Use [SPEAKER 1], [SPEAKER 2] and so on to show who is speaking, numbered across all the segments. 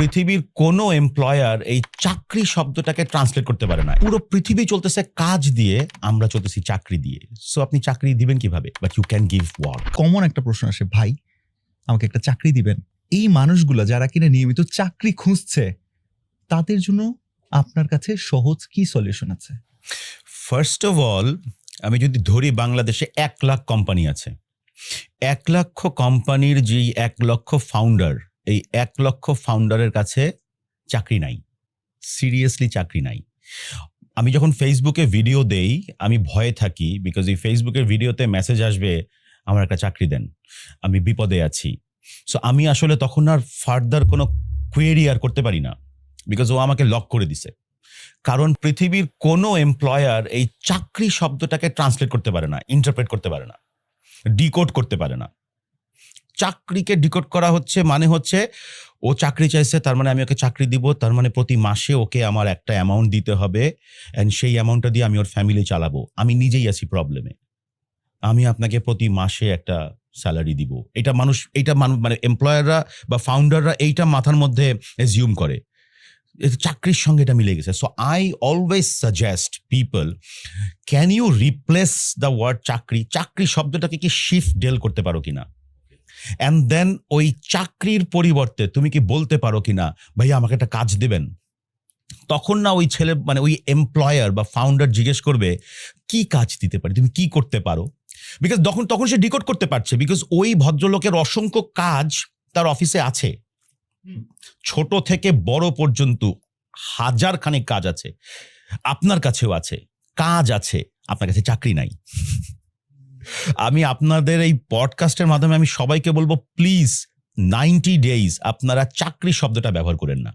[SPEAKER 1] পৃথিবীর কোনো এমপ্লয়ার এই চাকরি শব্দটাকে ট্রান্সলেট করতে পারে না। পুরো পৃথিবী চলতেছে কাজ দিয়ে আমরা চলতেছি চাকরি দিয়ে। সো আপনি চাকরি দিবেন কীভাবে? But you can give work
[SPEAKER 2] common একটা প্রশ্ন আসে ভাই আমাকে একটা চাকরি দিবেন। এই মানুষগুলো যারা কিনা নিয়মিত চাকরি খুঁজছে তাদের জন্য আপনার কাছে সহজ কি সলিউশন আছে?
[SPEAKER 1] ফার্স্ট অফ অল আমি যদি ধরি বাংলাদেশে এক লাখ কোম্পানি আছে। এক লক্ষ কোম্পানির যেই এক লক্ষ ফাউন্ডার এই এক লক্ষ ফাউন্ডারের কাছে চাকরি নাই সিরিয়াসলি চাকরি নাই। আমি যখন ফেসবুকে ভিডিও দেই, আমি ভয়ে থাকি বিকজ এই ফেসবুকের ভিডিওতে মেসেজ আসবে, আমার একটা চাকরি দেন, আমি বিপদে আছি। সো আমি আসলে তখন আর ফার্দার কোনো কোয়েরি আর করতে পারি না বিকজ ও আমাকে লক করে দিছে। কারণ পৃথিবীর কোনো এমপ্লয়ার এই চাকরি শব্দটাকে ট্রান্সলেট করতে পারে না ইন্টারপ্রেট করতে পারে না ডিকোড করতে পারে না। চাকরিকে ডিকোড করা হচ্ছে মানে হচ্ছে ও চাকরি চাইছে, তার মানে আমি ওকে চাকরি দিব, তার মানে প্রতি মাসে ওকে আমার একটা অ্যামাউন্ট দিতে হবে অ্যান্ড সেই অ্যামাউন্টটা দিয়ে আমি ওর ফ্যামিলি চালাবো। আমি নিজেই আছি প্রবলেমে আমি আপনাকে প্রতি মাসে একটা স্যালারি দিব। এটা মানুষ মানুষ মানে এমপ্লয়াররা বা ফাউন্ডাররা এইটা মাথার মধ্যে এজিউম করে। চাকরির সঙ্গে এটা মিলে গেছে। So I always suggest people can you replace the word চাকরি? চাকরি শব্দটাকে কি শিফট ডেল করতে পারো কিনা? অ্যান্ড দেন ওই চাকরির পরিবর্তে তুমি কি বলতে পারো কিনা ভাইয়া আমাকে একটা কাজ দেবেন। তখন না ওই ছেলে মানে ওই এমপ্লয়ার বা ফাউন্ডার জিজ্ঞেস করবে কি কাজ দিতে পারি? তুমি কি করতে পারো? বিকজ তখন তখন সে ডিকোড করতে পারছে বিকজ ওই ভদ্রলোকের অসংখ্য কাজ তার অফিসে আছে। ছোট থেকে বড় পর্যন্ত হাজার খানেক কাজ আছে। আপনার কাছেও আছে কাজ আছে আপনার কাছে চাকরি নাই। আমি আপনাদের এই পডকাস্টের মাধ্যমে আমি সবাইকে বলব প্লিজ নাইনটি ডেইজ আপনারা চাকরি শব্দটা ব্যবহার করেন না।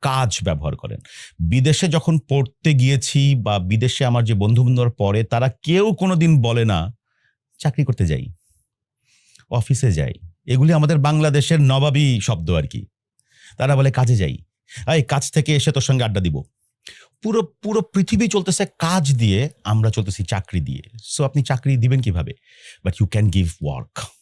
[SPEAKER 1] কাজ ব্যবহার করেন। বিদেশে যখন পড়তে গিয়েছি বা বিদেশে আমার যে বন্ধু বান্ধব পড়ে, তারা কেউ কোনো দিন বলে না, চাকরি করতে যাই। অফিসে যাই। এগুলি আমাদের বাংলাদেশের নবাবী শব্দ আর কি। তারা বলে, কাজে যাই। এই, কাজ থেকে এসে তোর সঙ্গে আড্ডা দিব। পুরো পুরো পৃথিবী চলতেছে কাজ দিয়ে, আমরা চলতেছি চাকরি দিয়ে। সো আপনি চাকরি দিবেন কীভাবে? But you can give work